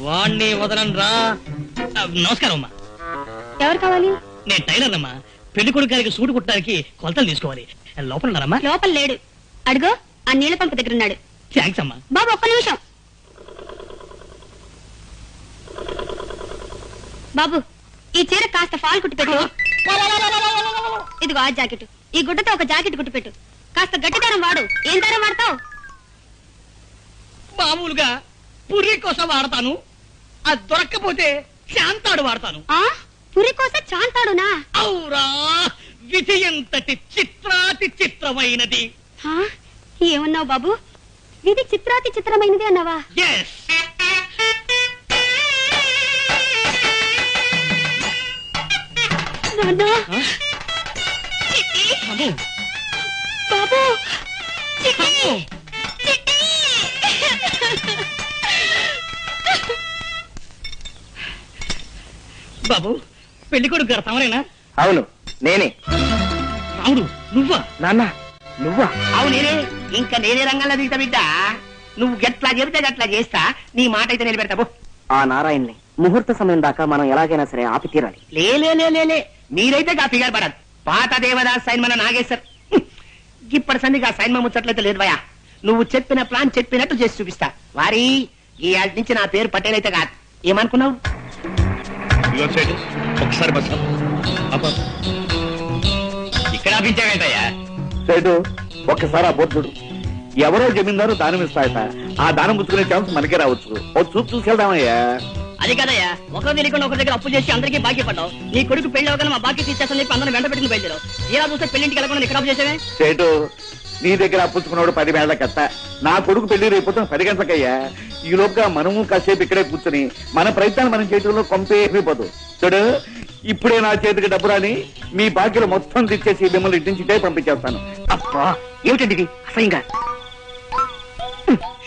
వాణ్ణి వదలను రా. నమస్కారం అమ్మా. ఎవరు కావాలి? నేను టైలర్ అమ్మా. పెళ్ళి కొడుకు గారికి సూటు కుట్టడానికి కొలతలు తీసుకోవాలి. లోపల ఉన్నారమ్మా లోపల లేడు. అడుగో ఆ నీళ్ళ పంపు దగ్గర ఉన్నాడు థ్యాంక్స్ అమ్మా. బాబు ఒక్క నిమిషం. బాబు ఈ చీర కాస్త ఫాల్ కుట్టి పెట్టు. ఇదిగో ఆ జాకెట్. ఈ గుడ్డతో ఒక జాకెట్ కుట్టి పెట్టు. కాస్త గట్టి దారం వాడు. ఏం దారం వాడతావు? మామూలుగా పుర్రి కోసం వాడతాను. అది దొరక్కపోతే శాంతాడు వాడతాను. ఆ? పురి కోసం చాంతాడునా అవురా విధి ఎంతటి చిత్రాతి చిత్రమైనది. ఆ, ఏమన్నావు బాబు? ఇది చిత్రాతి చిత్రమైనది అన్నావా? ఎస్ నాన్నా. చిట్టి, బాబు. చిట్టి. బాబు పెళ్ళి కొడుకు గారు తమరేనా? అవును నేనే. రాముడు నువ్వా? నాన్న నువ్వా? అవునే ఇంకా నేనే రంగంలో దిగుతా బిడ్డ. నువ్వు గట్లా చెబితే గట్లా చేస్తా. నీ మాట అయితే నిలబెడతావు ఆ నారాయణ్ని ముహూర్త సమయం దాకా మనం ఎలాగైనా సరే ఆపి తీరాలి. లే లే లే లే లే. మీరైతే గా ఫిగర్ పడదు పాత దేవదాస్ సైన్ మన నాగేశ్వర్. హ్మ్. ఇప్పటి సందిగా సైన్ ముచ్చట్లయితే లేదు భయ నువ్వు చెప్పిన ప్లాన్ చెప్పినట్టు చేసి చూపిస్తా. వారి ఈ ఆటి నుంచి నా పేరు పటేల్ అయితే కాదు. ఏమనుకున్నావు? ఇదిగో సైడు ఒకసారి బస్ అబ్బా. ఇక్కడ ఆపించావేంటయ్యా సేటు ఒక్కసారి ఆ బొద్దుడు ఎవరో జమీందారు దానం ఇస్తాయట. ఆ దానం పుచ్చుకునే ఛాన్స్ మనకే రావచ్చు. ఓ చూపు చూసేద్దామయ్యా. అది కదయ్యా. ఒకరు తెలియకుండా ఒకరి దగ్గర అప్పు చేసి అందరికీ బాకీ పడ్డావు. నీ కొడుకు పెళ్ళి అవగానే మా బాకీ తీసేస్తాను చెప్పి అందరం వెంట పెట్టుకుని బయలుదేరావు. ఇలా చూస్తే పెళ్ళింటికి వెళ్ళకుండా ఇక్కడ అప్పు చేసేవే? సేటు నీ దగ్గర అప్పుచ్చుకున్నాడు పది వేళ్ళ కట్ట నా కొడుకు పెళ్ళి రేపు పది గంటలకయ్యా. ఈ లోపుగా మనము కాసేపు ఇక్కడే కూర్చుని మన ప్రయత్నాలు మనం చేయడంలో కొంపే చూడు ఇప్పుడే నా చేతికి డబ్బు రాని మీ బాకీలు మొత్తం తెచ్చేసి మిమ్మల్ని ఇంటి నుంచి పంపించేస్తాను. అబ్బా ఏమిటండి ఇది? అసహ్యంగా.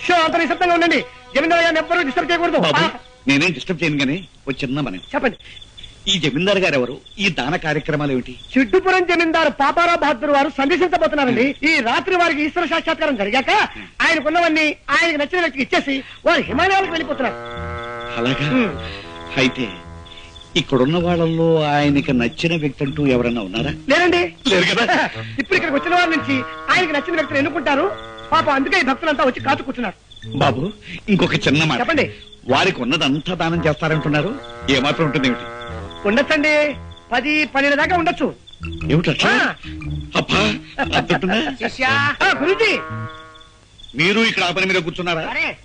షో అంత నిశ్శబ్దంగా ఉండండి. జమీందారు గారిని ఎవ్వరూ డిస్టర్బ్ చేయకూడదు. నేనేం డిస్టర్బ్ చేయను కానీ ఒక చిన్న మనం చెప్పండి. ఈ జమీందార్ గారు ఎవరు ఈ దాన కార్యక్రమాలు ఏమిటి? చిట్టుపురం జమీందారు పాపారావు బహదూర్ వారు సందర్శించబోతున్నారండి. ఈ రాత్రి వారికి ఈశ్వర సాక్షాత్కారం జరిగాక ఆయనకున్నవన్నీ ఆయనకు నచ్చిన వ్యక్తికి ఇచ్చేసి వారు హిమాలయాలకు వెళ్ళిపోతున్నారు. అలాగా. అయితే ఇక్కడున్న వాళ్ళల్లో ఆయనకి నచ్చిన వ్యక్తి అంటూ ఎవరన్నా ఉన్నారా? లేరు కదా? ఇప్పుడు ఇక్కడికి వచ్చిన వారి నుంచి ఆయనకి నచ్చిన వ్యక్తిని ఎన్నుకుంటారు. పాపం అందుకే ఈ భక్తులంతా వచ్చి కాచు కూర్చున్నారు. బాబు ఇంకొక చిన్న మాట. చెప్పండి. వారికి ఉన్నదంతా దానం చేస్తారంటున్నారు. ఏమాత్రం ఉంటుంది ఏమిటి ఉండొచ్చండి. పది పన్నెండు దాకా ఉండొచ్చు. ఏమిటి అట్లా? ఆ. అబ్బా అంతుంటుందా? శిష్యా. ఆ, గురూజీ. మీరు ఇక్కడ ఆ పని మీద కూర్చున్నారా? అరే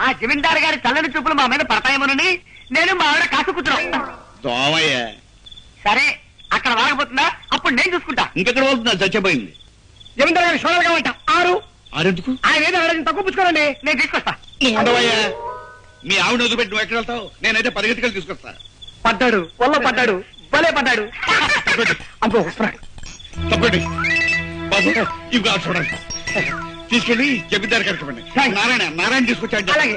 ఆ జమీందార్ గారి తల్లని చూపులు మా మీద పడతాయేమోనని నేను మా ఆవిడ కాసు కూర్చున్నా. దోమయ్య. సరే అక్కడ వాగబోతుందా? అప్పుడు నేను చూసుకుంటా. ఇంకెక్కడ వెళ్తున్నా చచ్చిపోయింది. జమీందారు గారి సోదరుగా ఉంటా ఆరు. ఆరెందుకు? ఆయన ఏదో తక్కువ పుచ్చుకోరండి. నేను తీసుకొస్తా. ఉండవయ్యా మీ ఆవిడ వదిలిపెట్టి నువ్వు ఎక్కడ వెళ్తావు? నేనైతే పరిగెత్తుకెళ్ళి తీసుకొస్తా. పడ్డాడు వల్ల పడ్డాడు భలే పడ్డాడు. అబ్బో వస్తున్నాడు తప్పండి. బాబు ఇవి కాదు చూడండి. తీసుకెళ్ళి జమీందారు కరెక్ట్ నారాయణ నారాయణ తీసుకొచ్చాడు అలాగే.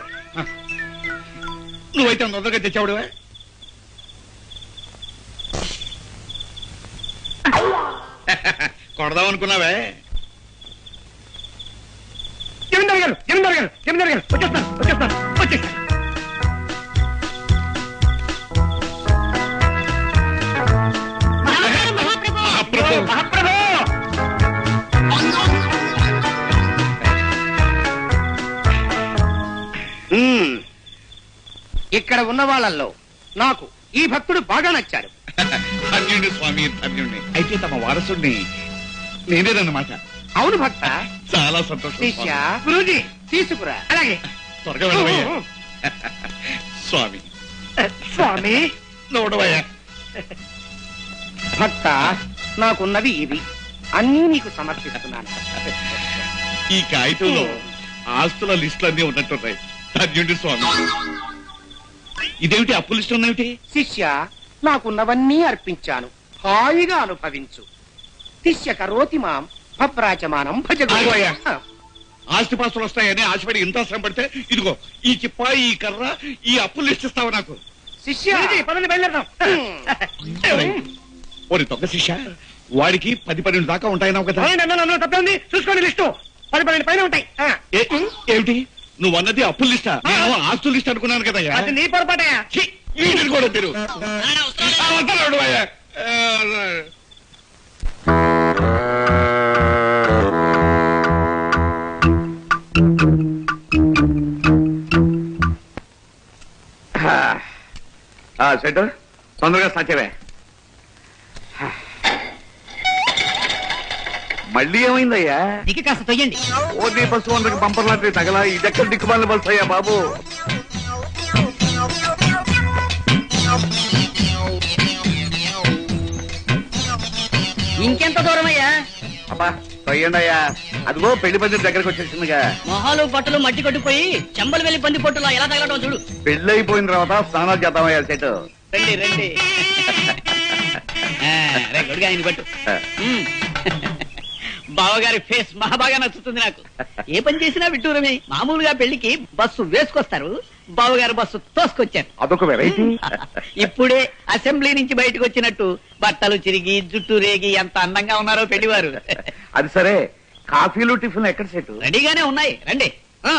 నువ్వైతే తొందరగా తెచ్చావుడువా? కొడదాం అనుకున్నావే? జమీందారు గారు జమీందారు గారు జమీందారు గారు వచ్చేస్తాను వచ్చేస్తాను వచ్చేస్తాను ఇక్కడ ఉన్న వాళ్ళల్లో నాకు ఈ భక్తుడు బాగా నచ్చాడు ధన్యుణ్ణి స్వామి ధన్యుణ్ణి. అయితే తమ వారసుడిని నేనేనన్నమాట అవును భక్త. చాలా సంతోషం శిష్య స్వామి. గురూజీ తీసుకురా. అలాగే. త్వరగా వెళ్ళవయ్యా. స్వామి. స్వామి. నోడవయ్యా. భక్త నాకున్నవి ఇవి. అన్నీ నీకు సమర్పిస్తున్నాను. ఈ కాగితంలో ఆస్తుల లిస్టులు అన్ని ఉన్నట్టున్నాయి. ధన్యుడి స్వామి. ఇదేమిటి? అప్పు లిస్టు ఉన్నేమిటి శిష్య నాకున్నవన్నీ అర్పించాను. హాయిగా అనుభవించు. శిష్య కరోతి మాం భప్రాచమానం భజ. ఆస్తిపాస్తులు వస్తాయని ఆశపడి ఇంత శ్రమ పడితే ఇదిగో ఈ చిప్ప ఈ కర్ర ఈ అప్పు లిస్ట్ ఇస్తావు నాకు. శిష్య! పదండి బయలుదేరదాం. ఓరి తొక్క శిష్య వాడికి పది పన్నెండు దాకా ఉంటాయన్నావు కదా. అవునండి తప్పే ఉంది. చూసుకోండి లిస్టు. పది పన్నెండు పైన ఉంటాయి. ఆ. ఏ- ఏమిటి? నువ్వు అన్నది అప్పుల లిస్టా. నేను ఆస్తుల లిస్ట్ అనుకున్నాను కదయ్యా అది నీ పొరపాటయా ఛీ, వీడిని కూడా మీరు. ఆ, అయ్యా. ఆ, సెట్ తొందరగా సత్యవే మళ్ళీ ఏమైందయ్యా? దిక్కు కాస్త తొయ్యండి. ఓటీ బస్సు వందకి బంపర్ లాంటి తగలా ఇదెక్కడ దిక్కుమాలిన బస్సు అయ్యా బాబు? ఇంకెంత దూరం అయ్యా అబ్బా తొయ్యండి అయ్యా. అదిగో పెళ్ళి పందిరి దగ్గరకు వచ్చేసిందిగా. మొహాలు బట్టలు మట్టి కొట్టుకుపోయి చెంబలు వెళ్ళి పంది పొట్టులా ఎలా తగలటం చూడు. పెళ్ళి అయిపోయిన తర్వాత స్నానాలు చేద్దామయ్యా సెట్ రండి రండి. ఆ, రే, గొడుగు పట్టు. ఉమ్. బావగారి ఫేస్ మహా బాగా నచ్చుతుంది నాకు. ఏ పని చేసినా విడ్డూరమే. మామూలుగా పెళ్ళికి బస్సు వేసుకొస్తారు. బావగారు బస్సు తోసుకొచ్చారు. అదొక వెరైటీ ఇప్పుడే అసెంబ్లీ నుంచి బయటకు వచ్చినట్టు బట్టలు చిరిగి జుట్టు రేగి ఎంత అందంగా ఉన్నారో పెళ్ళివారు అది సరే. కాఫీలు టిఫిన్ ఎక్కడ సెట్? రెడీగానే ఉన్నాయి. రండి. ఆ,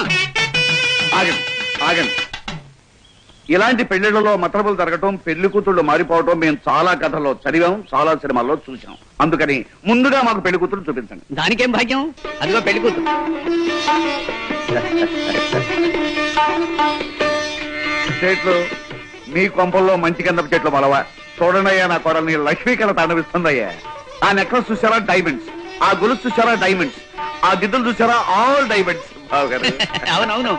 ఆగండి ఆగండి. ఇలాంటి పెళ్ళిళ్ళలో మతలబులు జరగటం పెళ్ళి కూతుళ్ళు మారిపోవటం మేము చాలా కథల్లో చదివాం చాలా సినిమాల్లో చూసాం అందుకని ముందుగా మాకు పెళ్ళి కూతురు చూపించండి. దానికేం భాగ్యం? అదిగో పెళ్ళి కూతురు. చెట్లు మీ కొంపల్లో మంచి కింద చెట్లు మలవా. చూడండి అయ్యా నా కొడల్ని లక్ష్మీ కళ తాండవిస్తుందయ్యా. ఆ నెక్లెస్ చూసారా డైమండ్స్ ఆ గొలుసు చూసారా డైమండ్స్ ఆ గిద్దలు చూసారా ఆల్ డైమండ్స్ బావగారు. అవునవును.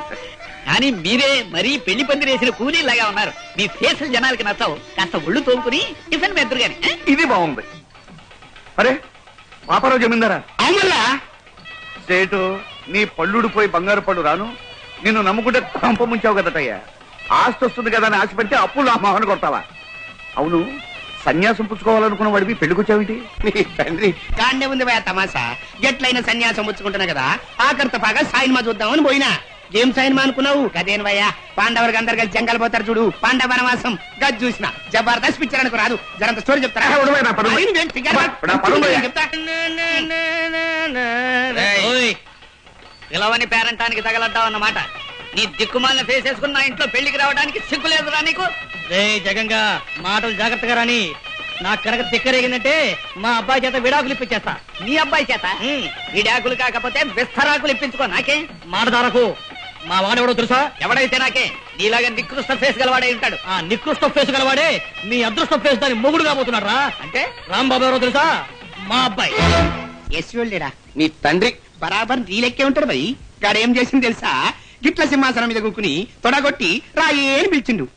కానీ మీరే మరీ పెళ్ళి పందిరి వేసిన కూలీలాగా ఉన్నారు. మీ ఫేస్ జనాలకి నచ్చావు. కాస్త ఒళ్ళు తోముకుని టిఫిన్ మెద్దరు గాని? ఇది బాగుంది. అరే పాపారావు జమీందారా? అవునల్లా సేటు నీ పళ్ళుడిపోయి బంగారు పళ్ళు రాను. నిన్ను నమ్ముకుంటే కంప ముంచావు కదటయ్యా ఆస్తి వస్తుంది కదా అని ఆశపెడితే అప్పులు ఆ మొహన కొడతావా? అవును సన్యాసం పుచ్చుకోవాలనుకున్న వాడివి పెళ్ళికొచ్చావిటి తండ్రి. కాండే ఉంది తమాసా ఎట్లయినా సన్యాసం పుచ్చుకుంటున్నా కదా. ఆఖరితో పాగా సాయిన్మా చూద్దామని పోయినా. ఏం సాయిన్మా అనుకున్నావు గదేన్ భయ్య పాండవులకు అందరు కలిసి జంగల్ పోతారు చూడు. పాండవ వనవాసం. గది చూసిన. జబర్దస్త్ పిక్చర్ అనుకు రాదు. జరంత స్టోరీ చెప్తారా. ఆయన ఏంటి? ఫిగర్? నా పిలవని పేరంటానికి దిక్కుమాలిన ఫేస్ వేసుకుని నా ఇంట్లో పెళ్ళికి రావడానికి సిగ్గు లేదురా నీకు? రే జగంగా మాటలు జాగ్రత్తగా రాని. నాకు కనుక తిక్కరేగిందంటే మా అబ్బాయి చేత విడాకులు ఇప్పించేస్తా. నీ అబ్బాయి చేత? విడాకులు కాకపోతే విస్తరాకులు ఇప్పించుకో నాకే. మాటదారకు మా వాడెవడో తెలుసా? ఎవడైతే నాకే? నీలాగా నికృష్ట ఫేస్ గలవాడే ఉంటాడు. ఆ నికృష్ట ఫేస్ గలవాడే నీ అదృష్ట ఫేస్ దాని మొగుడు కాబోతున్నాడు రా అంటే? రాంబాబు ఎవరో తెలుసా? మా అబ్బాయి. యశ్వల్లేడా నీ తండ్రి బరాబర్ నీ లెక్కే ఉంటాడు భయ్ గాడు ఏం చేసింది తెలుసా? గిట్ల సింహాసనం మీద కూకుని తొడగొట్టి రాయే అని పిలిచిండు.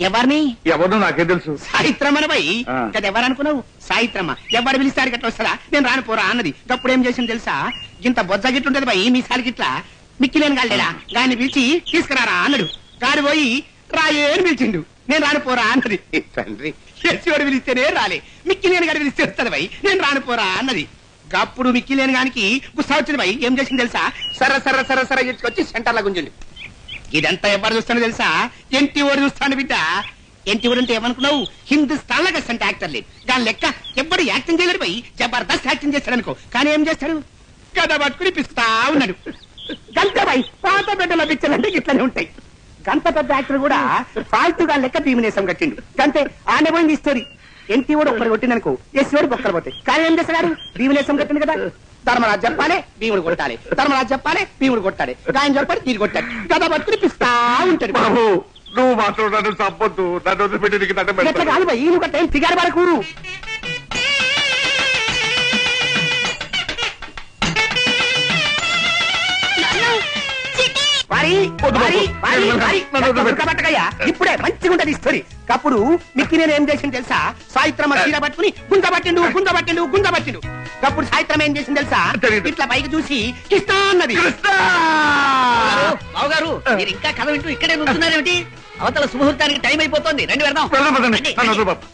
ఎవరిని? ఎవరు నాకేం తెలుసు. సాయిత్రమ్మ భయ్. కదా ఎవరనుకున్నావు? సాయిత్రమ్మ. ఎవరు పిలిస్తారు గట్ల వస్తారా నేను రాను పోరా అన్నది. అప్పుడు ఏం చేసింది తెలుసా? ఇంత బొజ్జ గిట్ల ఉంటది భయ్ మీ సారి గిట్ల. మిక్కిలేని గాలిడా గాని పిలిచి తీసుకురారా అన్నాడు. గాడి పోయి రాయే అని పిలిచిండు. నేను రాను పోరా అన్నది. తండ్రి. యశ్వడు పిలిస్తేనే రాలే. మిక్కిలేని గాడి పిలిస్తే వస్తుంది భయ్ నేను రాను పోరా అన్నది. అప్పుడు మిక్కిలేని గానికి గుస్సా వచ్చింది భయ్ ఏం చేసింది తెలుసా? సర్ర సర్ర సర్ర సర్ర ఇచ్చుకొచ్చి సెంటర్ లా గుంజండి. ఇదంతా ఎవరు చూస్తానో తెలుసా? ఎంటి ఓడి చూస్తాను బిడ్డ. ఎంటి అంటే ఏమనుకున్నావు? హిందుస్థాన్లో కష్టం యాక్టర్ లేదు. దాని లెక్క ఎవ్వరు యాక్టింగ్ చేయలేడు పోయి జబర్దస్త్ యాక్టింగ్ చేస్తాడు అనుకో. కానీ ఏం చేస్తాడు? గద పట్టుకుని పిస్తా ఉన్నాడు. గంత బై పాత బిడ్డల పిక్చర్ అంటే ఇట్లనే ఉంటాయి. గంత పెద్ద యాక్టర్ కూడా ఫాల్తుగా లెక్క భీమినేసం కట్టిండు. గంతే ఆనే పోయింది స్టోరీ. ఎన్టీ కూడా ఒక్కరు కొట్టిందనుకో ఎస్ వాడు ఒక్కరు పోతాయి కానీ ఏం చేస్తాడు భీమినేసం కట్టింది కదా. ధర్మరాజు చెప్పాలి భీముడు కొట్టాలి. ధర్మరాజు చెప్పాలి భీముడు కొట్టాలి. ఆయన చెప్పాలి తీరు కొట్టాలి. గద పట్టుకుని పిస్తా ఉంటాడు. బాబు నువ్వు మాత్రం నన్ను చంపొద్దు. నన్ను వదిలిపెట్టి నీకు దండం ఎట్లా పెడతాను. కాదు నువ్వు కట్టే ఫిగారు వరకు వారి, వద్దు వారి, బాబు. వారి, నన్ను వారి, నన్ను వదిలిపెట్టు. ఉడకబెట్టకయ్యా. ఇప్పుడే మంచిగా ఉంటది స్టోరీ అప్పుడు మిక్కి నేను ఏం చేసింది తెలుసా సాయిత్రమ చీర పట్టుకుని గుంజ పట్టిండు గుంజ పట్టిండు గుంజ పట్టిండు అప్పుడు సాయిత్రం ఏం చేసింది తెలుసా తెలీదు. ఇట్లా పైకి చూసి కిస్తా అన్నది బావగారు మీరు ఇంకా కథ వింటూ ఇక్కడే నుంచున్నారేమిటి అవతల సుముహూర్తానికి టైం అయిపోతుంది రండి వెళ్దాం వెళ్దాం పదండి. రండి, నన్ను రండి. వదిలి బాబు.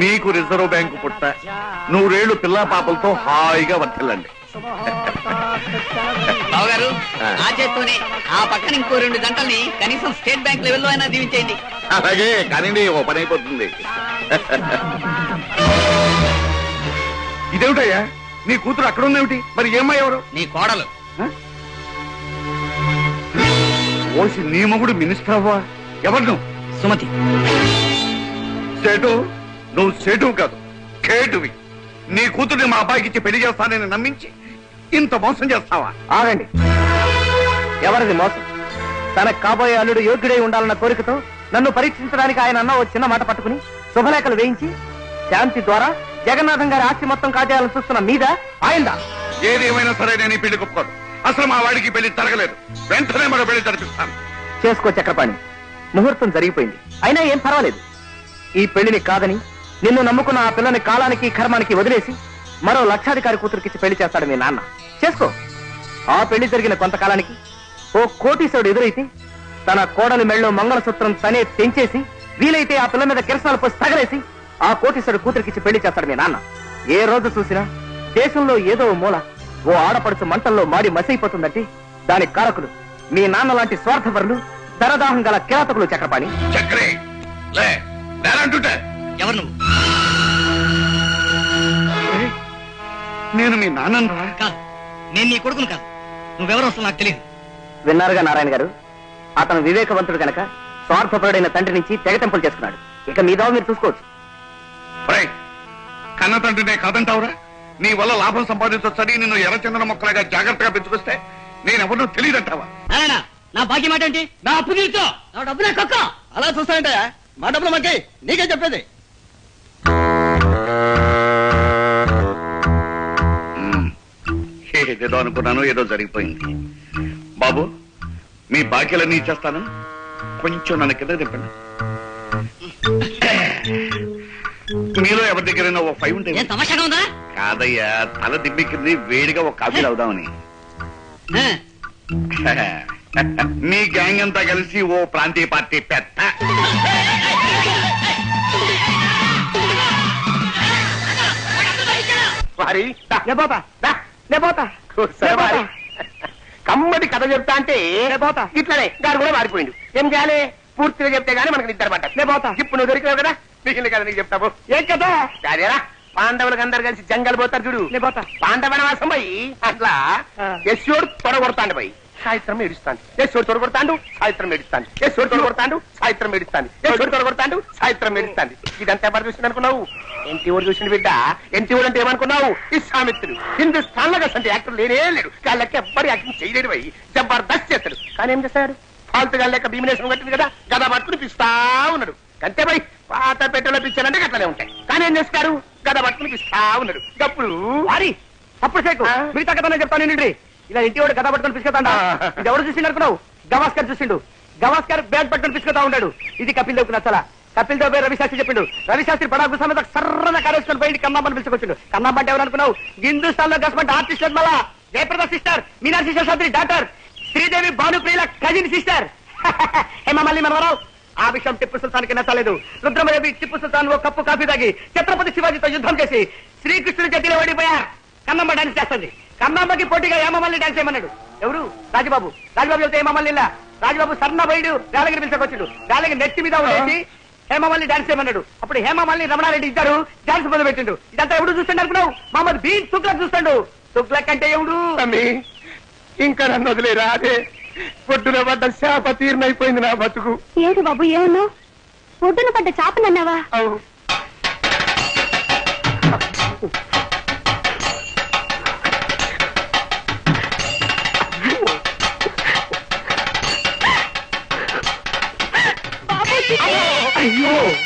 మీకు రిజర్వ్ బ్యాంకు పుట్ట నూరేళ్ళు పిల్లా పాపలతో హాయిగా వర్తిల్లండి బావగారు ఆ. ఆ చేత్తోనే ఆ పక్కన ఇంకో రెండు గంటల్ని కనీసం స్టేట్ బ్యాంక్ లెవెల్లో అయినా దీవించేయండి. అలాగే కానీ ఓ పని అయిపోతుంది. ఇదేమిటయ్యా? నీ కూతురు అక్కడ ఉందేమిటి మరి ఏమ్మా ఎవరు? నీ కోడలు? ఓసి నీ మొగుడు మినిస్టర్ అవ్వా? ఎవరు నువ్వు సుమతి. సేటు? నువ్వు సేటు కాదు కేటువి. నీ కూతుర్ని మా అబ్బాయికి ఇచ్చి పెళ్ళి చేస్తానని నమ్మించి ఇంత మోసం చేస్తావా? ఆగండి. ఎవరిది మోసం? తనకు కాబోయే అల్లుడు యోగ్యుడై ఉండాలన్న కోరికతో నన్ను పరీక్షించడానికి ఆయన అన్న ఓ చిన్న మాట పట్టుకుని శుభలేఖలు వేయించి శాంతి ద్వారా జగన్నాథం గారి ఆస్తి మొత్తం కాజేయాలని చూస్తున్న మీద ఆయందా? ఏది ఏమైనా సరే నేను ఈ పెళ్ళి ఒప్పుకోను. అసలు మా వాడికి పెళ్ళి జరగలేదు. వెంటనే మరో పెళ్ళి జరిపిస్తాను. చేసుకో చక్రపాణి. ముహూర్తం జరిగిపోయింది. అయినా ఏం పర్వాలేదు. ఈ పెళ్ళిని కాదని నిన్ను నమ్ముకున్న ఆ పిల్లని కాలానికి కర్మానికి వదిలేసి మరో లక్షాధికారి కూతురికిచ్చి పెళ్ళి చేస్తాడు మీ నాన్న. చేసుకో. ఆ పెళ్ళి జరిగిన కొంతకాలానికి ఓ కోటీశ్వరుడు ఎదురైతే తన కోడలి మెళ్ళో మంగళసూత్రం తనే తెంచేసి వీలైతే ఆ పిల్ల మీద కిరసనాలు పోసి తగలేసి ఆ కోటీశ్వరుడు కూతురికిచ్చి పెళ్ళి చేస్తాడు మీ నాన్న. ఏ రోజు చూసినా దేశంలో ఏదో మూల ఓ ఆడపడుచు మంటల్లో మాడి మసైపోతుందంటే దానికి కారకులు మీ నాన్న లాంటి స్వార్థపరులు దరదాహం గల కిరాతకులు చక్రపాణి. చక్రే లే లేరంటుంటే ఎవరు నువ్వు? ఏయ్, నేను మీ నాన్నరా కాదు. నేను నీ కొడుకును కాదు. నువ్వెవరు అసలు నాకు తెలియదు. విన్నారుగా నారాయణ గారు? అతను వివేకవంతుడు కనుక స్వార్థపరుడైన తండ్రి నుంచి తెగటెంపులు చేసుకున్నాడు. ఇక మీ దావ మీరు చూసుకోవచ్చు. కన్న తండ్రినే కాదంటావురా? నీ వల్ల లాభం సంపాదించొచ్చని నిన్ను ఎర్రచందన మొక్కలుగా జాగ్రత్తగా పెంచుకొస్తే నేనెవరినో తెలియదంటావా? నారాయణ నా భాగ్యం మాట ఏంటి నా అప్పు తీర్చో. నా డబ్బు నా కక్క. అలా చూస్తానంటే మా డబ్బులు మాకే నీకే చెప్పేది. ఏదేదో అనుకున్నాను ఏదో జరిగిపోయింది. బాబు మీ బాకీలన్నీ ఇచ్చేస్తాను. కొంచెం నన్ను కింద దింపండి. మీలో ఎవరి దగ్గరైనా ఓ ఫైవ్ ఉంటే ఏం తమాషాగా ఉందా? కాదయ్యా తల దిబ్బెక్కింది వేడిగా ఒక కాఫీ అవుదామని ఆ, మీ గ్యాంగ్ అంతా కలిసి ఓ ప్రాంతీయ పార్టీ పెద్ద. వారి లేపోతా లేపోతా కమ్మడి కథ చెప్తా అంటే లేపోతా ఇట్లనే గారు కూడా మారిపోయిండు. ఏం చేయాలి? పూర్తిగా చెప్తే గానీ మనకు నిద్ర పట్ట లేపోతా ఇప్పుడు నువ్వు దొరికినావు కదా మిగిలిన కదా నీకు చెప్తావు ఏం కదా అదేరా పాండవులకు అందరు కలిసి జంగల్ పోతారు చూడు. లేపోతా పాండవనవాసం పోయి అట్లా యశ్వడు తొడగొడతాండు పోయి. సాయిత్రం ఏడుస్తాను. యశ్వడు తొడగొడతాండు సాయిత్రం ఏడుస్తాను. యశ్వడు తొడగొడతాండు సాయిత్రం ఏడుస్తాను. యశ్వడు తొడగొడతాండు సాయిత్రం ఏడుస్తాను. ఇదంతా ఎవరు చూసింది అనుకున్నావు? ఎన్టీ ఊరు చూసిన బిడ్డ. ఎన్టీ ఊరు అంటే ఏమనుకున్నావు? ఇస్లామిత్రుడు హిందుస్థాన్లో అసలు యాక్టర్ లేనే లేడు. వాళ్ళకి ఎవ్వరు యాక్టింగ్ చేయలేడు పోయి జబర్దస్త్ చేస్తాడు. కానీ ఏం చేస్తాడు? ఫాల్తు గా లెక్క భీమినేశ్వరం కట్టింది కదా గదా పట్టుకుని పిస్తా ఉన్నాడు. అంతే పోయి పాత పెట్టెలో పిచ్చారంటే అట్లనే ఉంటాయి. కానీ ఏం చేస్తారు గదా పట్టుకుని పిస్తా ఉన్నాడు. అప్పుడు వారి అప్పుడు మిగతా కథనే చెప్తాను ఏంటి ఇలా ఇంటి వాడు గదా పట్టుకుని పిసుకుతాడా ఇది ఎవరు చూసిండు అనుకున్నావు? గవాస్కర్ చూసిండు. గవాస్కర్ బ్యాగ్ పట్టుకుని పిసుకుతా ఉన్నాడు. ఇది కపిల్ దేవ్కి నచ్చలా. కపిల్ దేవ్ రవిశాస్త్రి చెప్పిండు. రవిశాస్త్రి పడాకు సమేత సర్రన కారేసుకొని పోయి కన్నమ్మని పిలుచుకొచ్చిండు. కన్నమ్మ అంటే ఎవరు అనుకున్నావు? హిందుస్థాన్లో గవర్నమెంట్ ఆర్టిస్ట్ మళ్ళా జయప్రద సిస్టర్ మీనాక్షి శేషాద్రి డాక్టర్ శ్రీదేవి భానుప్రియుల కజిన్ సిస్టర్ హేమమల్లి మనవరావు ఆ విషయం టిప్పు సుల్తాన్కి నచ్చలేదు. రుద్రమదేవి టిప్పు సుల్తాన్ ఓ కప్పు కాఫీ తాగి ఛత్రపతి శివాజీతో యుద్ధం చేసి శ్రీకృష్ణుడి జడ్డిలో ఓడిపోయారు. కన్నమ్మ డాన్స్ చేస్తుంది. కన్నమ్మకి పోటీగా హేమమల్లి డాన్స్ చేయమన్నాడు? ఎవరు? రాజబాబు. రాజబాబు చెప్తే హేమమల్లి ఇలా? రాజబాబు సర్ణ బయడు వేలగిరి పిలిచకొచ్చిండు. వేలగిరి నెత్తి మీద ఉండేసి హేమమల్లి డాన్స్ చేయమన్నాడు. అప్పుడు హేమమల్లి రమణారెడ్డి ఇద్దరు డాన్స్ మొదలు పెట్టిండు. ఇదంతా ఎవడు చూస్తుండ అనుకున్నావు? మహమ్మద్ బీన్ తుగ్లక్ చూస్తాడు. తుగ్లక్ అంటే ఎవడు? ఇంకా నన్ను వదిలేరా? అదే పొట్టున పడ్డ శాప తీర్నైపోయింది నా బతుకు. ఏడు బాబు ఏమన్నావు? ఒడ్డున పడ్డ చాపనన్నావా? ஐயோ